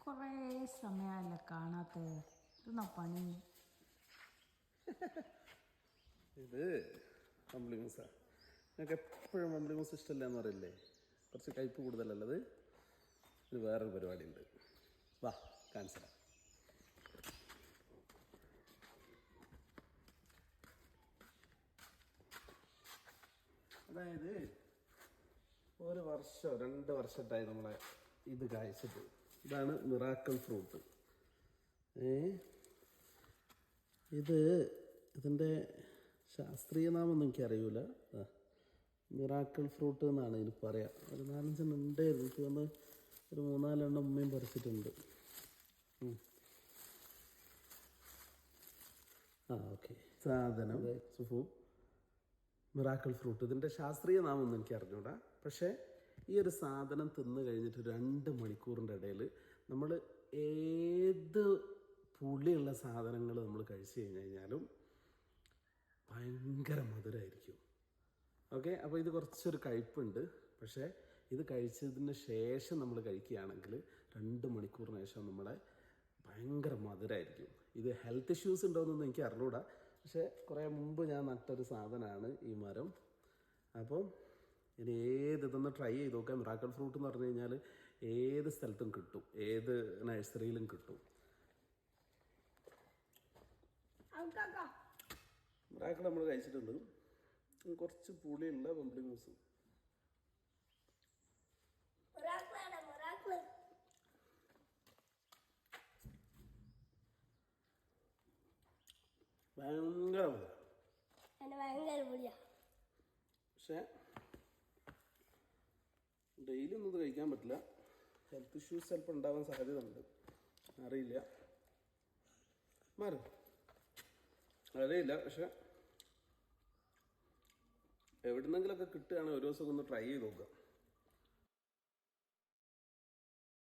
കുറേ സമയമല്ല കാണാത്തത് ഇതെന്നാ പണി? ഇത് കമ്പിളി മൂസ. ഞങ്ങൾക്ക് എപ്പോഴും കമ്പിളി മൂസ ഇഷ്ടമല്ല എന്ന് പറയില്ലേ? കുറച്ച് കയ്പ് കൂടുതലല്ലത് ഇത് വേറൊരു പരിപാടി ഉണ്ട് വാ കാണിച്ചാ അതായത് ഒരു വർഷം രണ്ട് വർഷമായിട്ടായി നമ്മളെ ഇത് കായ്ച്ചിട്ട്. ഇതാണ് മിറാക്കൽ ഫ്രൂട്ട്. ഇത് ഇതിന്റെ ശാസ്ത്രീയ നാമൊന്നും എനിക്കറിയൂല മിറാക്കൽ ഫ്രൂട്ട് എന്നാണ് ഇതിന് പറയാം. ഒരു നാലഞ്ചെണ്ണം ഉണ്ടായിരുന്നു എനിക്ക് വന്ന് ഒരു മൂന്നാലെണ്ണം ഉമ്മയും പറിച്ചിട്ടുണ്ട്. ആ ഓക്കെ. സാധനം. സുഫു. Miracle fruit. ഇതിന്റെ ശാസ്ത്രീയ നാമൊന്നും എനിക്ക് അറിഞ്ഞൂടാ. പക്ഷേ ഈ ഒരു സാധനം തിന്ന് കഴിഞ്ഞിട്ട് രണ്ട് മണിക്കൂറിന്റെ ഇടയിൽ നമ്മൾ ഏത് പുളിയുള്ള സാധനങ്ങൾ നമ്മൾ കഴിച്ചു കഴിഞ്ഞ് കഴിഞ്ഞാലും ഭയങ്കര മധുരമായിരിക്കും ഓക്കെ? അപ്പോൾ ഇത് കുറച്ചൊരു കഴിപ്പുണ്ട് പക്ഷേ ഇത് കഴിച്ചതിന് ശേഷം നമ്മൾ കഴിക്കുകയാണെങ്കിൽ രണ്ട് മണിക്കൂറിന് ശേഷം നമ്മളെ ഭയങ്കര മധുരമായിരിക്കും ഇത് ഹെൽത്ത് ഇഷ്യൂസ് ഉണ്ടോയെന്നൊന്നും എനിക്ക് അറിഞ്ഞൂടാ പക്ഷേ കുറേ മുമ്പ് ഞാൻ നട്ടൊരു സാധനമാണ് ഈ മരം. അപ്പം ഇനി ഏത് ഇതൊന്ന് ട്രൈ ചെയ്ത് നോക്കാം. മിറാക്കൽ ഫ്രൂട്ട് എന്ന് പറഞ്ഞു കഴിഞ്ഞാൽ ഏത് സ്ഥലത്തും കിട്ടും. ഏത് നഴ്സറിയിലും കിട്ടും. മിറാക്കൾ നമ്മൾ കഴിച്ചിട്ടുണ്ട്. കുറച്ച് പുളിയുള്ള പമ്പിളി മൂസ് ഭയങ്കര ഭയങ്കര പൊടിയാ പക്ഷേ ഡെയിലി ഒന്നും ഇത് കഴിക്കാൻ പറ്റില്ല. ഹെൽത്ത് ഇഷ്യൂസ് ചിലപ്പോൾ ഉണ്ടാവാൻ സാധ്യത ഉണ്ട് അറിയില്ല. മാറും. അറിയില്ല പക്ഷെ എവിടുന്നെങ്കിലൊക്കെ കിട്ടുകയാണെങ്കിൽ ഒരു ദിവസം ഒന്ന് ട്രൈ ചെയ്ത് നോക്കാം